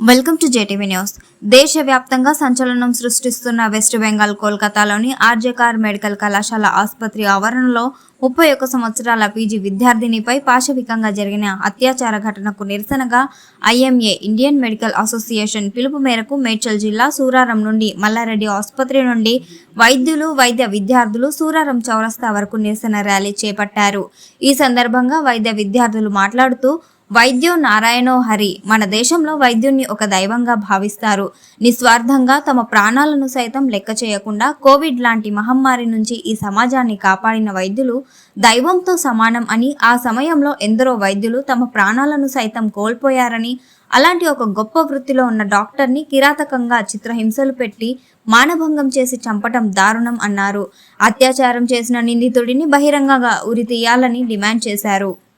Welcome to JTV news దేశవ్యాప్తంగా సంచలనం సృష్టిస్తున్న west Bengal కోల్కతాలోని ఆర్జేకార్ మెడికల్ కళాశాల ఆసుపత్రి ఆవరణలో ముప్పై ఒక్క సంవత్సరాల పీజీ విద్యార్థినిపై పాశవికంగా జరిగిన అత్యాచార ఘటనకు నిరసనగా ఐఎంఏ ఇండియన్ మెడికల్ అసోసియేషన్ పిలుపు మేరకు మేడ్చల్ జిల్లా సూరారం నుండి మల్లారెడ్డి ఆసుపత్రి నుండి వైద్యులు వైద్య విద్యార్థులు సూరారం చౌరస్తా వరకు నిరసన ర్యాలీ చేపట్టారు. ఈ సందర్భంగా వైద్య విద్యార్థులు మాట్లాడుతూ వైద్యో నారాయణో హరి. మన దేశంలో వైద్యుణ్ణి ఒక దైవంగా భావిస్తారు. నిస్వార్థంగా తమ ప్రాణాలను సైతం లెక్క చేయకుండా కోవిడ్ లాంటి మహమ్మారి నుంచి ఈ సమాజాన్ని కాపాడిన వైద్యులు దైవంతో సమానం అని ఆ సమయంలో ఎందరో వైద్యులు తమ ప్రాణాలను సైతం కోల్పోయారని అలాంటి ఒక గొప్ప వృత్తిలో ఉన్న డాక్టర్ని కిరాతకంగా చిత్రహింసలు పెట్టి మానభంగం చేసి చంపటం దారుణం అన్నారు. అత్యాచారం చేసిన నిందితుడిని బహిరంగంగా ఉరి తీయాలని డిమాండ్ చేశారు.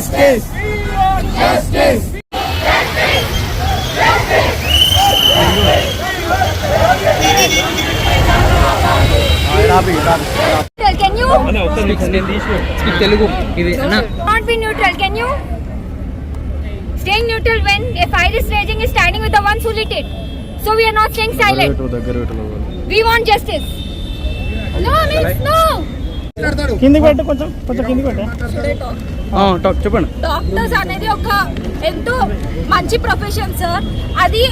justice, justice. Rabi, Rabi, Rabi. Can you? Speak, speak Telugu. Not be neutral. Can you? Staying neutral when a fire is raging is standing with the ones who lit it. So we are not staying silent. We want justice. No, means no. కిందికి పెట్టు కొంచెం కొంచెం కిందికి పెట్టు. ఆ, talk చెప్పండి. Doctors అనేది ఒక ఎంతో మంచి ప్రొఫెషన్ సార్. అది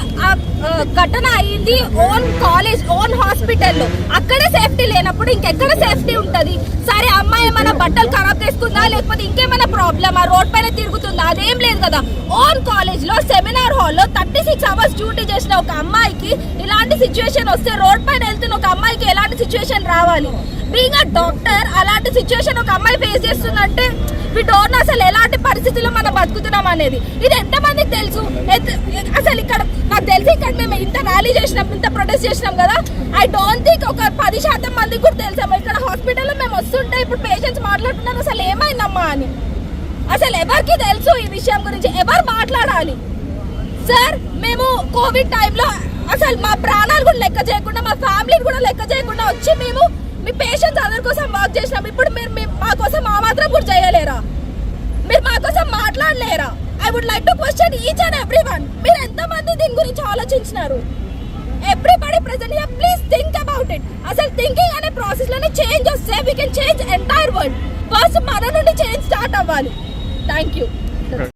ఘటన అయింది ఓన్ కాలేజ్ ఓన్ హాస్పిటల్లో. అక్కడ సేఫ్టీ లేనప్పుడు ఇంకెక్కడ సేఫ్టీ ఉంటది? సరే అమ్మాయి ఏమైనా బట్టలు ఖరాబ్ చేసుకుందా? లేకపోతే ఇంకేమైనా ప్రాబ్లమ్? ఆ రోడ్ పైన తిరుగుతుందా? అదేం లేదు కదా. ఓన్ కాలేజ్లో సెమినార్ హాల్లో థర్టీ సిక్స్ అవర్స్ డ్యూటీ చేసిన ఒక అమ్మాయికి ఇలాంటి సిచ్యువేషన్ వస్తే రోడ్ పైన వెళ్తున్న ఒక అమ్మాయికి ఎలాంటి సిచ్యువేషన్ రావాలి? బీయింగ్ అ డాక్టర్ అలాంటి సిచ్యువేషన్ ఒక అమ్మాయి ఫేస్ చేస్తుందంటే వి డోంట్ అసలు ఎలాంటి పరిస్థితుల్లో మనం బతుకుతున్నాం అనేది. ఇది ఎంతమందికి తెలుసు? అసలు ఇక్కడ నాకు తెలిసి ఇక్కడ మేము ఇంత ర్యాలీ చేసినాం ఇంత ప్రొటెస్ట్ చేసినాం కదా ఐ డోంట్ థింక్ ఒక పది శాతం మందికి కూడా తెలుసాము ఇక్కడ హాస్పిటల్లో మేము వస్తుంటే ఇప్పుడు పేషెంట్స్ మాట్లాడుతున్నారు అసలు ఏమైందమ్మా అని. అసలు ఎవరికి తెలుసు ఈ విషయం గురించి? ఎవరు మాట్లాడాలి? సార్ మేము కోవిడ్ టైంలో అసలు మా ప్రాణాలు కూడా లెక్క చేయకుండా మా ఫ్యామిలీని కూడా లెక్క చేయకుండా వచ్చి మేము మీ పేషెంట్స్ అందరి కోసం వర్క్ చేసినాం. ఇప్పుడు మీరు మా కోసం మా మాత్రం కూడా చేయలేరా? మీరు మా కోసం మాట్లాడలేరా? I would like to question each and every one మీరు ఎంతమంది దీని గురించి ఆలోచించినారు? Everybody present here please think about it అసలు థింకింగ్ అనే ప్రాసెస్లోనే చేంజ్ వస్తే we can change entire world first మన నుండి చేంజ్ స్టార్ట్ అవ్వాలి. Thank you